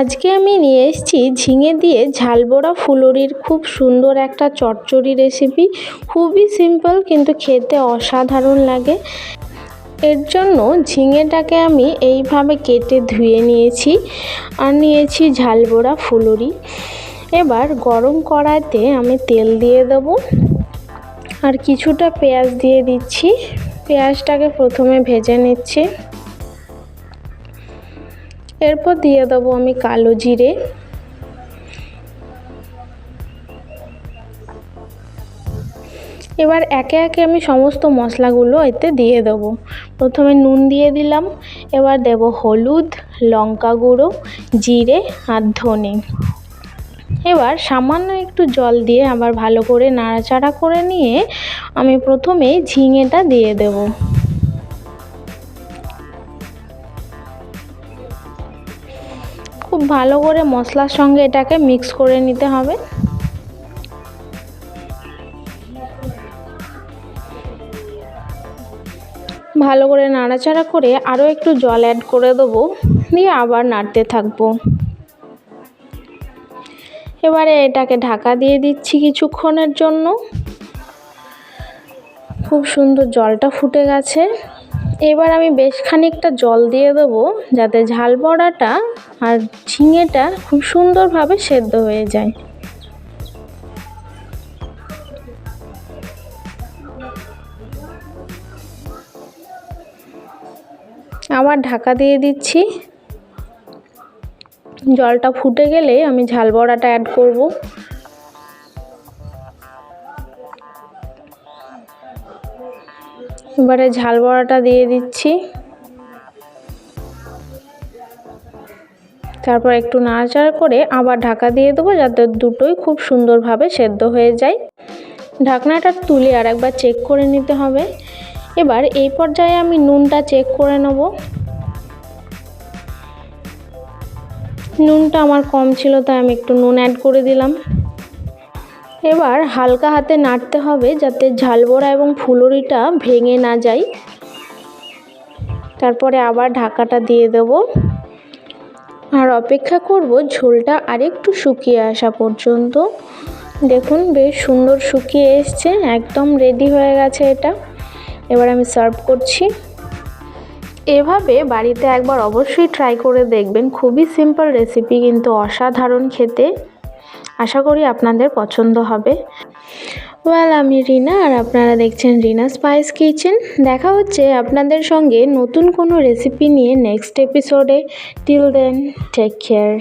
আজকে আমি নিয়ে এসেছি ঝিঙে দিয়ে ঝালবড়া ফুলুরির খুব সুন্দর একটা চচ্চড়ি রেসিপি খুবই সিম্পল কিন্তু খেতে অসাধারণ লাগে। এর জন্য ঝিঙেটাকে আমি এইভাবে কেটে ধুয়ে নিয়েছি আর নিয়েছি ঝালবড়া ফুলুরি। এবার গরম কড়াইতে আমি তেল দিয়ে দেবো। আর কিছুটা পেঁয়াজ দিয়ে দিচ্ছি। পেঁয়াজটাকে প্রথমে ভেজে নিচ্ছি। এরপর দিয়ে দেবো আমি কালো জিরে। এবার একে একে আমি সমস্ত মশলাগুলো এতে দিয়ে দেবো। প্রথমে নুন দিয়ে দিলাম, এবার দেব হলুদ, লঙ্কা গুঁড়ো, জিরে আর ধনে। এবার সামান্য একটু জল দিয়ে আবার ভালো করে নাড়াচাড়া করে নিয়ে আমি প্রথমে ঝিঙেটা দিয়ে দেবো। খুব ভালো করে মশলার সঙ্গে এটাকে মিক্স করে নিতে হবে। ভালো করে নাড়াচাড়া করে আরও একটু জল অ্যাড করে দেবো, দিয়ে আবার নাড়তে থাকব। এবারে এটাকে ঢাকা দিয়ে দিচ্ছি কিছুক্ষণের জন্য। খুব সুন্দর জলটা ফুটে গেছে। এবার আমি বেশ খানিকটা জল দিয়ে দেবো যাতে ঝাল বড়াটা আর ঝিঙেটা খুব সুন্দরভাবে সেদ্ধ হয়ে যায়। আবার ঢাকা দিয়ে দিচ্ছি। জলটা ফুটে গেলে আমি ঝাল বড়াটা অ্যাড করব। এবারে ঝাল বড়াটা দিয়ে দিচ্ছি। তারপর একটু নাড়াচাড়া করে আবার ঢাকা দিয়ে দেবো যাতে দুটোই খুব সুন্দরভাবে সেদ্ধ হয়ে যায়। ঢাকনাটা তুলে আর একবার চেক করে নিতে হবে। এবার এই পর্যায়ে আমি নুনটা চেক করে নেব। নুনটা আমার কম ছিল, তাই আমি একটু নুন অ্যাড করে দিলাম। এবার হালকা হাতে নাড়তে হবে যাতে ঝালবড়া এবং ফুলুরিটা ভেঙে না যায়। তারপরে আবার ঢাকাটা দিয়ে দেব। আর অপেক্ষা করব ঝোলটা আরেকটু শুকিয়ে আসা পর্যন্ত। দেখুন বেশ সুন্দর শুকিয়ে এসছে, একদম রেডি হয়ে গেছে এটা। এবার আমি সার্ভ করছি। এভাবে বাড়িতে একবার অবশ্যই ট্রাই করে দেখবেন। খুবই সিম্পল রেসিপি কিন্তু অসাধারণ খেতে। আশা করি আপনাদের পছন্দ হবে। ওয়েল আমি রিনা আর আপনারা দেখছেন রিনা স্পাইস কিচেন। দেখা হচ্ছে আপনাদের সঙ্গে নতুন কোনো রেসিপি নিয়ে নেক্সট এপিসোডে টিল দেন টেক কেয়ার